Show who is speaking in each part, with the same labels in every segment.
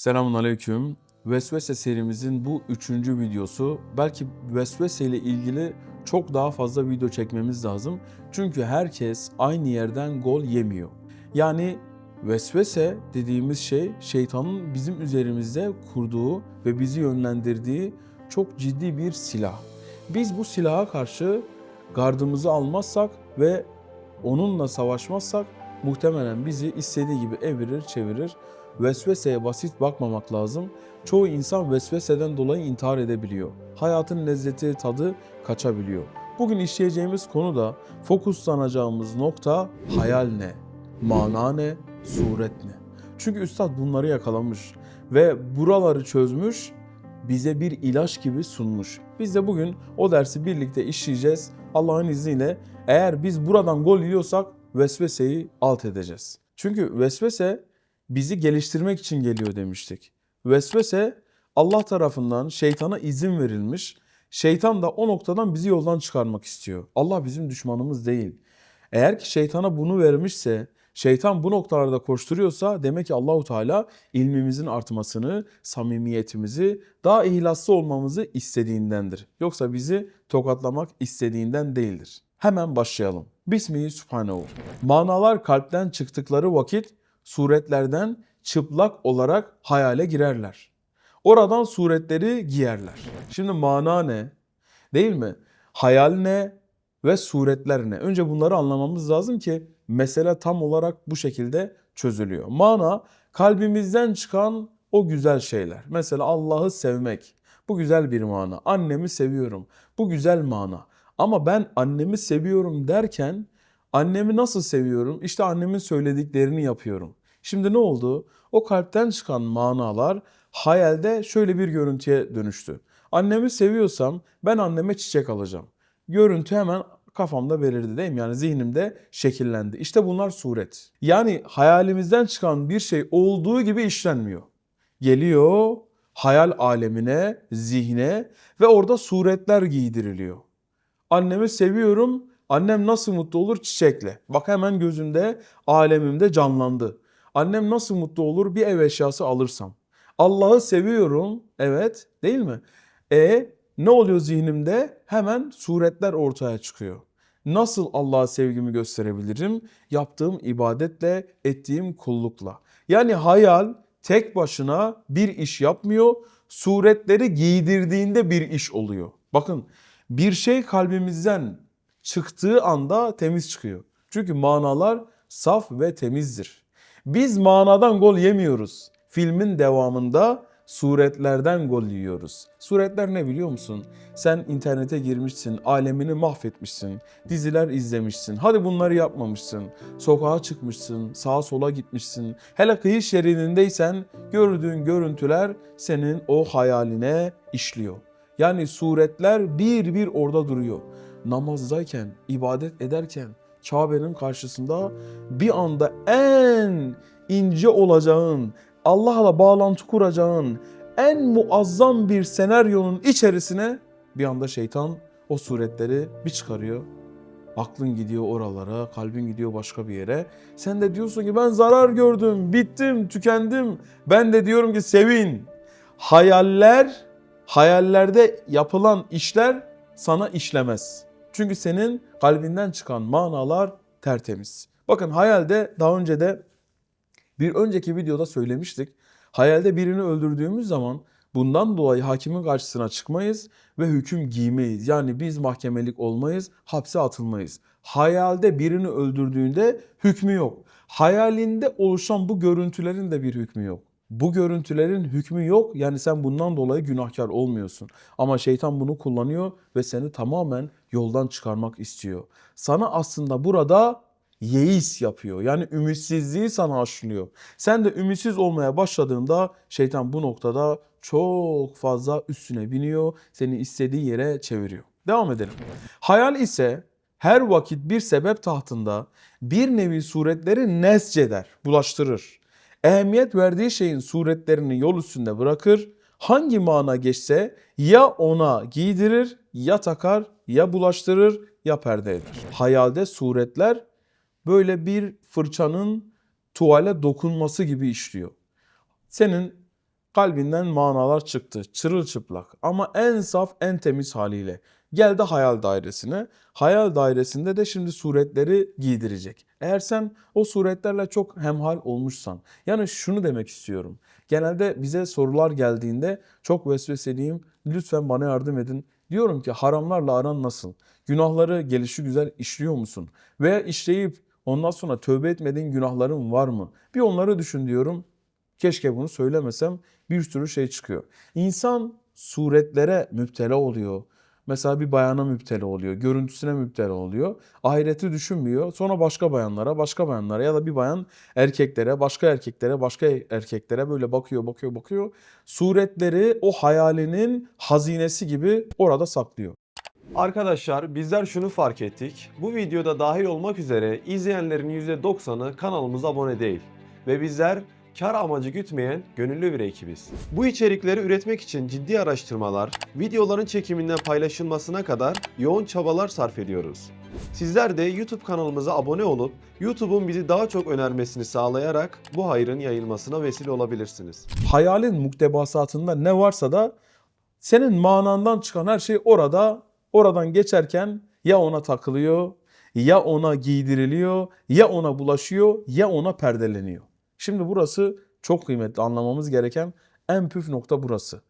Speaker 1: Selamun Aleyküm. Vesvese serimizin bu üçüncü videosu. Belki vesvese ile ilgili çok daha fazla video çekmemiz lazım. Çünkü herkes aynı yerden gol yemiyor. Yani vesvese dediğimiz şey şeytanın bizim üzerimizde kurduğu ve bizi yönlendirdiği çok ciddi bir silah. Biz bu silaha karşı gardımızı almazsak ve onunla savaşmazsak muhtemelen bizi istediği gibi evirir, çevirir. Vesveseye basit bakmamak lazım. Çoğu insan vesveseden dolayı intihar edebiliyor. Hayatın lezzeti, tadı kaçabiliyor. Bugün işleyeceğimiz konu da fokuslanacağımız nokta hayal ne, mana ne, suret ne. Çünkü üstad bunları yakalamış ve buraları çözmüş, bize bir ilaç gibi sunmuş. Biz de bugün o dersi birlikte işleyeceğiz. Allah'ın izniyle eğer biz buradan gol yiyorsak vesveseyi alt edeceğiz. Çünkü vesvese bizi geliştirmek için geliyor demiştik. Vesvese Allah tarafından şeytana izin verilmiş. Şeytan da o noktadan bizi yoldan çıkarmak istiyor. Allah bizim düşmanımız değil. Eğer ki şeytana bunu vermişse, şeytan bu noktalarda koşturuyorsa demek ki Allahu Teala ilmimizin artmasını, samimiyetimizi, daha ihlaslı olmamızı istediğindendir. Yoksa bizi tokatlamak istediğinden değildir. Hemen başlayalım. Bismihi. Manalar kalpten çıktıkları vakit suretlerden çıplak olarak hayale girerler. Oradan suretleri giyerler. Şimdi mana ne? Değil mi? Hayal ne ve suretler ne? Önce bunları anlamamız lazım ki mesele tam olarak bu şekilde çözülüyor. Mana kalbimizden çıkan o güzel şeyler. Mesela Allah'ı sevmek. Bu güzel bir mana. Annemi seviyorum. Bu güzel mana. Ama ben annemi seviyorum derken annemi nasıl seviyorum? İşte annemin söylediklerini yapıyorum. Şimdi ne oldu? O kalpten çıkan manalar hayalde şöyle bir görüntüye dönüştü. Annemi seviyorsam ben anneme çiçek alacağım. Görüntü hemen kafamda belirdi değil mi? Yani zihnimde şekillendi. İşte bunlar suret. Yani hayalimizden çıkan bir şey olduğu gibi işlenmiyor. Geliyor hayal alemine, zihne ve orada suretler giydiriliyor. Annemi seviyorum. Annem nasıl mutlu olur? Çiçekle. Bak hemen gözümde, alemimde canlandı. Annem nasıl mutlu olur? Bir ev eşyası alırsam. Allah'ı seviyorum. Evet, değil mi? E ne oluyor zihnimde? Hemen suretler ortaya çıkıyor. Nasıl Allah'a sevgimi gösterebilirim? Yaptığım ibadetle, ettiğim kullukla. Yani hayal tek başına bir iş yapmıyor. Suretleri giydirdiğinde bir iş oluyor. Bakın bir şey kalbimizden çıktığı anda temiz çıkıyor. Çünkü manalar saf ve temizdir. Biz manadan gol yemiyoruz. Filmin devamında suretlerden gol yiyoruz. Suretler ne biliyor musun? Sen internete girmişsin, alemini mahvetmişsin, diziler izlemişsin. Hadi bunları yapmamışsın. Sokağa çıkmışsın, sağa sola gitmişsin. Hele kıyı şeridindeysen gördüğün görüntüler senin o hayaline işliyor. Yani suretler bir bir orada duruyor. Namazdayken, ibadet ederken Kabe'nin karşısında bir anda en ince olacağın, Allah'la bağlantı kuracağın en muazzam bir senaryonun içerisine bir anda şeytan o suretleri bir çıkarıyor. Aklın gidiyor oralara, kalbin gidiyor başka bir yere. Sen de diyorsun ki ben zarar gördüm, bittim, tükendim. Ben de diyorum ki sevin. Hayaller, hayallerde yapılan işler sana işlemez. Çünkü senin kalbinden çıkan manalar tertemiz. Bakın hayalde daha önce de bir önceki videoda söylemiştik. Hayalde birini öldürdüğümüz zaman bundan dolayı hakimin karşısına çıkmayız ve hüküm giymeyiz. Yani biz mahkemelik olmayız, hapse atılmayız. Hayalde birini öldürdüğünde hükmü yok. Hayalinde oluşan bu görüntülerin de bir hükmü yok. Bu görüntülerin hükmü yok. Yani sen bundan dolayı günahkar olmuyorsun. Ama şeytan bunu kullanıyor ve seni tamamen yoldan çıkarmak istiyor. Sana aslında burada yeis yapıyor. Yani ümitsizliği sana aşılıyor. Sen de ümitsiz olmaya başladığında şeytan bu noktada çok fazla üstüne biniyor. Seni istediği yere çeviriyor. Devam edelim. Hayal ise her vakit bir sebep tahtında bir nevi suretleri nesceder, bulaştırır. Ehemmiyet verdiği şeyin suretlerini yol üstünde bırakır. Hangi mana geçse ya ona giydirir, ya takar, ya bulaştırır, ya perde eder. Hayalde suretler böyle bir fırçanın tuvale dokunması gibi işliyor. Senin Kalbinden manalar çıktı. Çırılçıplak ama en saf en temiz haliyle. Geldi hayal dairesine. Hayal dairesinde de şimdi suretleri giydirecek. Eğer sen o suretlerle çok hemhal olmuşsan. Yani şunu demek istiyorum. Genelde bize sorular geldiğinde çok vesveseliyim. Lütfen bana yardım edin. Diyorum ki haramlarla aran nasıl? Günahları gelişi güzel işliyor musun? Veya işleyip ondan sonra tövbe etmediğin günahların var mı? Bir onları düşün diyorum. Keşke bunu söylemesem bir sürü şey çıkıyor. İnsan suretlere müptela oluyor. Mesela bir bayana müptela oluyor, görüntüsüne müptela oluyor. Ahireti düşünmüyor. Sonra başka bayanlara, başka bayanlara ya da bir bayan erkeklere, başka erkeklere, başka erkeklere böyle bakıyor, bakıyor, bakıyor. Suretleri o hayalinin hazinesi gibi orada saklıyor.
Speaker 2: Arkadaşlar bizler şunu fark ettik. Bu videoda dahil olmak üzere izleyenlerin %90'ı kanalımıza abone değil. Ve bizler kar amacı gütmeyen gönüllü bir ekibiz. Bu içerikleri üretmek için ciddi araştırmalar, videoların çekiminden paylaşılmasına kadar yoğun çabalar sarf ediyoruz. Sizler de YouTube kanalımıza abone olup YouTube'un bizi daha çok önermesini sağlayarak bu hayrın yayılmasına vesile olabilirsiniz.
Speaker 1: Hayalin muktebasatında ne varsa da senin manandan çıkan her şey orada, oradan geçerken ya ona takılıyor, ya ona giydiriliyor, ya ona bulaşıyor, ya ona perdeleniyor. Şimdi burası çok kıymetli anlamamız gereken en püf nokta burası.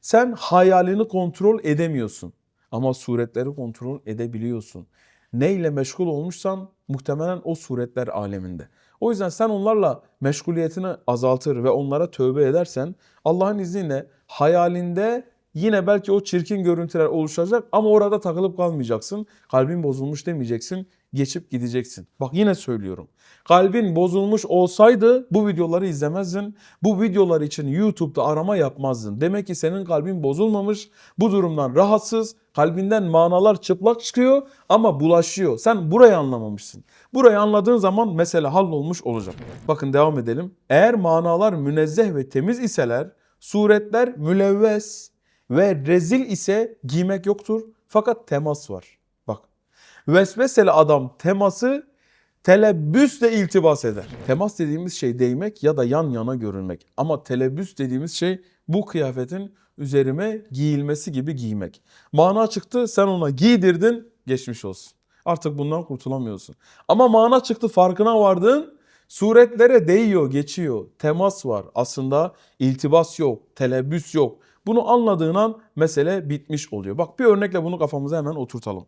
Speaker 1: Sen hayalini kontrol edemiyorsun ama suretleri kontrol edebiliyorsun. Neyle meşgul olmuşsan muhtemelen o suretler aleminde. O yüzden sen onlarla meşguliyetini azaltır ve onlara tövbe edersen Allah'ın izniyle hayalinde yine belki o çirkin görüntüler oluşacak ama orada takılıp kalmayacaksın. Kalbin bozulmuş demeyeceksin, geçip gideceksin. Bak yine söylüyorum. Kalbin bozulmuş olsaydı bu videoları izlemezdin. Bu videolar için YouTube'da arama yapmazdın. Demek ki senin kalbin bozulmamış. Bu durumdan rahatsız. Kalbinden manalar çıplak çıkıyor ama bulaşıyor. Sen burayı anlamamışsın. Burayı anladığın zaman mesele hallolmuş olacak. Bakın devam edelim. Eğer manalar münezzeh ve temiz iseler, suretler mülevves ve rezil ise giymek yoktur. Fakat temas var. Vesveseli adam teması telebbüsle iltibas eder. Temas dediğimiz şey değmek ya da yan yana görünmek. Ama telebbüs dediğimiz şey bu kıyafetin üzerime giyilmesi gibi giymek. Mana çıktı sen ona giydirdin geçmiş olsun. Artık bundan kurtulamıyorsun. Ama mana çıktı farkına vardın suretlere değiyor geçiyor. Temas var aslında iltibas yok telebbüs yok. Bunu anladığın an mesele bitmiş oluyor. Bak bir örnekle bunu kafamıza hemen oturtalım.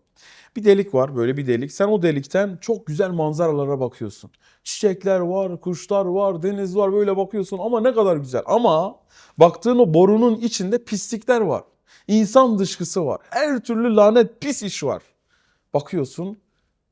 Speaker 1: Bir delik var böyle bir delik. Sen o delikten çok güzel manzaralara bakıyorsun. Çiçekler var, kuşlar var, deniz var böyle bakıyorsun ama ne kadar güzel. Ama baktığın o borunun içinde pislikler var. İnsan dışkısı var. Her türlü lanet pis iş var. Bakıyorsun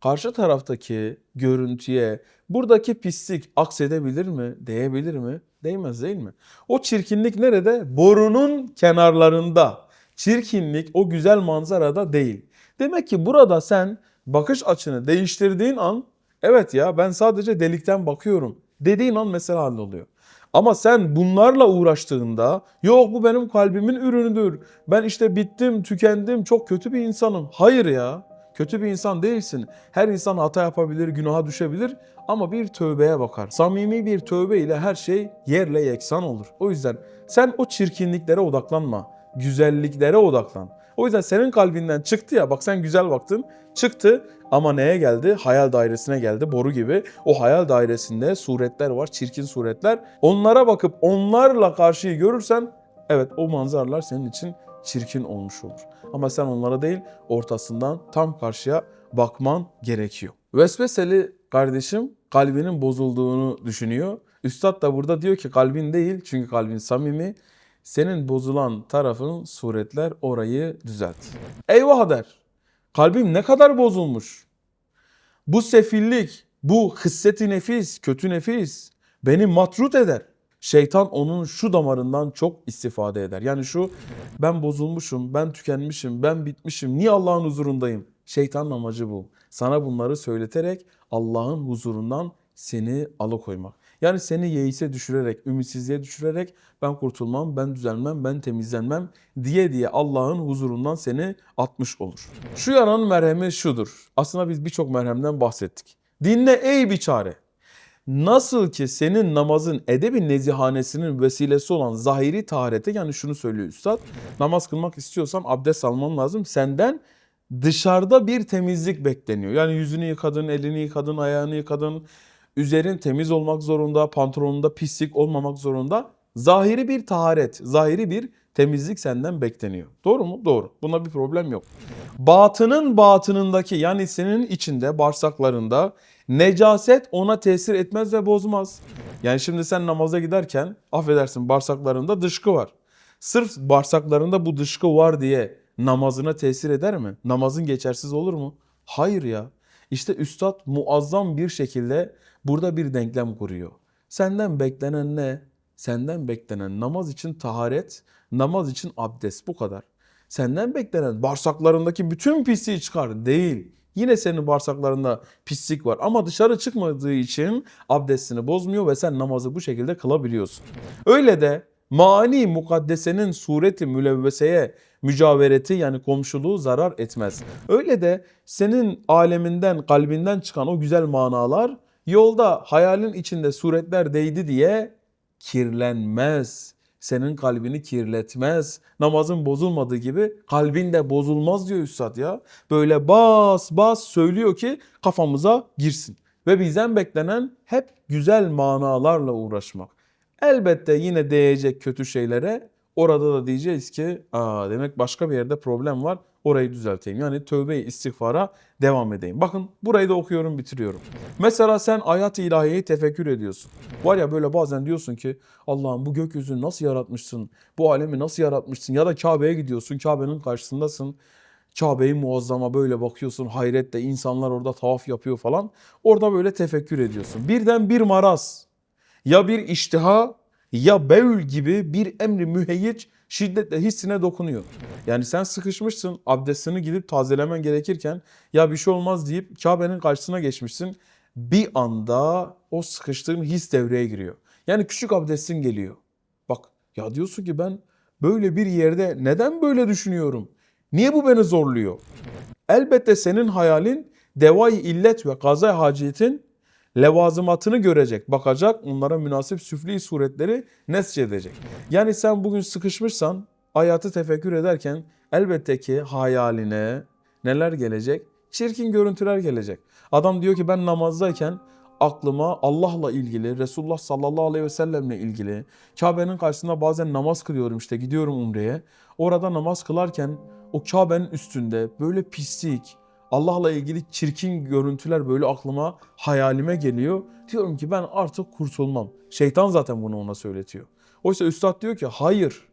Speaker 1: karşı taraftaki görüntüye buradaki pislik aksedebilir mi? Değebilir mi? Değmez değil mi? O çirkinlik nerede? Borunun kenarlarında. Çirkinlik o güzel manzarada değil. Demek ki burada sen bakış açını değiştirdiğin an evet ya ben sadece delikten bakıyorum dediğin an mesele halloluyor. Ama sen bunlarla uğraştığında yok bu benim kalbimin ürünüdür. Ben işte bittim, tükendim, çok kötü bir insanım. Hayır ya. Kötü bir insan değilsin. Her insan hata yapabilir, günaha düşebilir ama bir tövbeye bakar. Samimi bir tövbe ile her şey yerle yeksan olur. O yüzden sen o çirkinliklere odaklanma. Güzelliklere odaklan. O yüzden senin kalbinden çıktı ya bak sen güzel baktın çıktı ama neye geldi? Hayal dairesine geldi boru gibi. O hayal dairesinde suretler var çirkin suretler. Onlara bakıp onlarla karşıyı görürsen evet o manzaralar senin için çirkin olmuş olur. Ama sen onlara değil ortasından tam karşıya bakman gerekiyor. Vesveseli kardeşim kalbinin bozulduğunu düşünüyor. Üstad da burada diyor ki kalbin değil çünkü kalbin samimi. Senin bozulan tarafın suretler orayı düzelt. Eyvah der. Kalbim ne kadar bozulmuş. Bu sefillik, bu hisseti nefis, kötü nefis beni matrut eder. Şeytan onun şu damarından çok istifade eder. Yani şu ben bozulmuşum, ben tükenmişim, ben bitmişim. Niye Allah'ın huzurundayım? Şeytanın amacı bu. Sana bunları söyleterek Allah'ın huzurundan seni alıkoymak. Yani seni yeise düşürerek, ümitsizliğe düşürerek ben kurtulmam, ben düzelmem, ben temizlenmem diye diye Allah'ın huzurundan seni atmış olur. Şu yaranın merhemi şudur. Aslında biz birçok merhemden bahsettik. Dinle ey biçare. Nasıl ki senin namazın edebi nezihanesinin vesilesi olan zahiri taharete yani şunu söylüyor üstad. Namaz kılmak istiyorsan abdest alman lazım. Senden dışarıda bir temizlik bekleniyor. Yani yüzünü yıkadın, elini yıkadın, ayağını yıkadın. Üzerin temiz olmak zorunda, pantolonunda pislik olmamak zorunda. Zahiri bir taharet, zahiri bir temizlik senden bekleniyor. Doğru mu? Doğru. Buna bir problem yok. Batının batınındaki yani senin içinde, bağırsaklarında necaset ona tesir etmez ve bozmaz. Yani şimdi sen namaza giderken affedersin bağırsaklarında dışkı var. Sırf bağırsaklarında bu dışkı var diye namazına tesir eder mi? Namazın geçersiz olur mu? Hayır ya. İşte üstad muazzam bir şekilde burada bir denklem kuruyor. Senden beklenen ne? Senden beklenen namaz için taharet, namaz için abdest bu kadar. Senden beklenen bağırsaklarındaki bütün pisliği çıkar değil. Yine senin bağırsaklarında pislik var ama dışarı çıkmadığı için abdestini bozmuyor ve sen namazı bu şekilde kılabiliyorsun. Öyle de mani mukaddesenin sureti mülevveseye mücavereti yani komşuluğu zarar etmez. Öyle de senin aleminden kalbinden çıkan o güzel manalar yolda hayalin içinde suretler değdi diye kirlenmez. Senin kalbini kirletmez. Namazın bozulmadığı gibi kalbin de bozulmaz diyor Üstad ya. Böyle bas bas söylüyor ki kafamıza girsin. Ve bizden beklenen hep güzel manalarla uğraşmak. Elbette yine değecek kötü şeylere orada da diyeceğiz ki Aa, demek başka bir yerde problem var orayı düzelteyim. Yani tövbe istiğfara devam edeyim. Bakın burayı da okuyorum bitiriyorum. Mesela sen ayat-ı ilahiyeyi tefekkür ediyorsun. Var ya böyle bazen diyorsun ki Allah'ım bu gökyüzünü nasıl yaratmışsın? Bu alemi nasıl yaratmışsın? Ya da Kabe'ye gidiyorsun Kabe'nin karşısındasın. Kabe'yi muazzama böyle bakıyorsun hayretle insanlar orada tavaf yapıyor falan. Orada böyle tefekkür ediyorsun. Birden bir maraz ya bir iştiha ya bevül gibi bir emri müheyyic şiddetle hissine dokunuyor. Yani sen sıkışmışsın abdestini gidip tazelemen gerekirken ya bir şey olmaz deyip Kabe'nin karşısına geçmişsin. Bir anda o sıkıştığın his devreye giriyor. Yani küçük abdestin geliyor. Bak ya diyorsun ki ben böyle bir yerde neden böyle düşünüyorum? Niye bu beni zorluyor? Elbette senin hayalin devay illet ve gazay haciyetin levazımatını görecek, bakacak, onlara münasip süfli suretleri nescedecek. Yani sen bugün sıkışmışsan hayatı tefekkür ederken elbette ki hayaline neler gelecek? Çirkin görüntüler gelecek. Adam diyor ki ben namazdayken aklıma Allah'la ilgili, Resulullah sallallahu aleyhi ve sellemle ilgili, Kabe'nin karşısında bazen namaz kılıyorum işte gidiyorum umreye. Orada namaz kılarken o Kabe'nin üstünde böyle pislik, Allah'la ilgili çirkin görüntüler böyle aklıma, hayalime geliyor. Diyorum ki ben artık kurtulmam. Şeytan zaten bunu ona söyletiyor. Oysa üstad diyor ki hayır.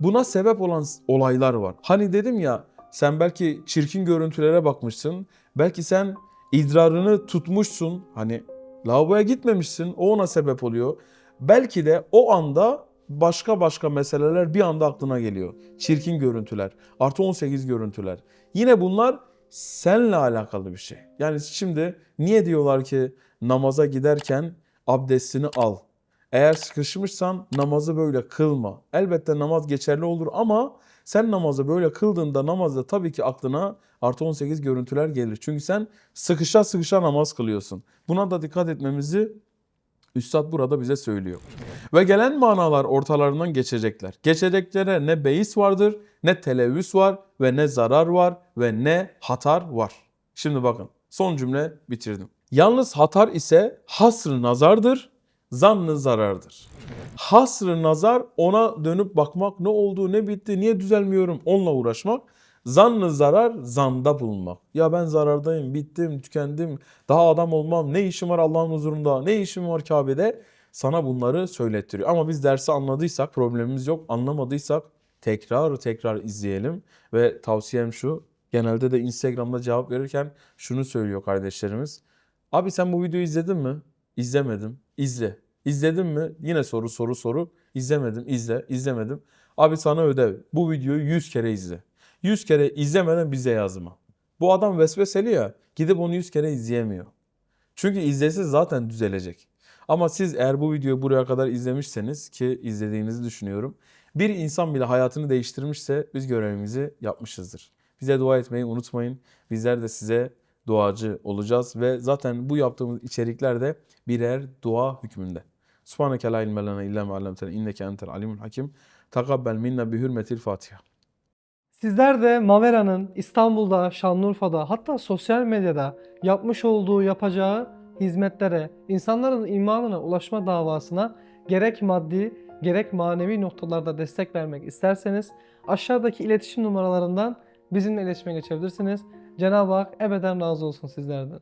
Speaker 1: Buna sebep olan olaylar var. Hani dedim ya sen belki çirkin görüntülere bakmışsın. Belki sen idrarını tutmuşsun. Hani lavaboya gitmemişsin. O ona sebep oluyor. Belki de o anda başka başka meseleler bir anda aklına geliyor. Çirkin görüntüler, artı 18 görüntüler. Yine bunlar senle alakalı bir şey. Yani şimdi niye diyorlar ki namaza giderken abdestini al. Eğer sıkışmışsan namazı böyle kılma. Elbette namaz geçerli olur ama sen namazı böyle kıldığında namazda tabii ki aklına artı 18 görüntüler gelir. Çünkü sen sıkışa sıkışa namaz kılıyorsun. Buna da dikkat etmemizi Üstad burada bize söylüyor. Ve gelen manalar ortalarından geçecekler. Geçeceklere ne beis vardır, ne televüs var ve ne zarar var ve ne hatar var. Şimdi bakın son cümle bitirdim. Yalnız hatar ise hasr nazardır, zannı zarardır. Hasr nazar ona dönüp bakmak ne oldu ne bitti niye düzelmiyorum onunla uğraşmak. Zannı zarar zanda bulunmak. Ya ben zarardayım, bittim, tükendim, daha adam olmam, ne işim var Allah'ın huzurunda, ne işim var Kabe'de? Sana bunları söylettiriyor. Ama biz dersi anladıysak problemimiz yok. Anlamadıysak tekrar tekrar izleyelim. Ve tavsiyem şu, genelde de Instagram'da cevap verirken şunu söylüyor kardeşlerimiz. Abi sen bu videoyu izledin mi? İzlemedim. İzle. İzledin mi? Yine soru soru soru. İzlemedim. İzle. İzlemedim. Abi sana ödev. Bu videoyu 100 kere izle. 100 kere izlemeden bize yazma. Bu adam vesveseli ya gidip onu 100 kere izleyemiyor. Çünkü izlese zaten düzelecek. Ama siz eğer bu videoyu buraya kadar izlemişseniz ki izlediğinizi düşünüyorum. Bir insan bile hayatını değiştirmişse biz görevimizi yapmışızdır. Bize dua etmeyi unutmayın. Bizler de size duacı olacağız ve zaten bu yaptığımız içerikler de birer dua hükmünde. Subhaneke la ilme illa ma allamtena inneke entel alimul hakim. Takabbel minna bi hürmetil Fatiha.
Speaker 3: Sizler de Mavera'nın İstanbul'da, Şanlıurfa'da hatta sosyal medyada yapmış olduğu, yapacağı hizmetlere, insanların imanına ulaşma davasına gerek maddi gerek manevi noktalarda destek vermek isterseniz aşağıdaki iletişim numaralarından bizimle iletişime geçebilirsiniz. Cenab-ı Hak ebeden razı olsun sizlerden.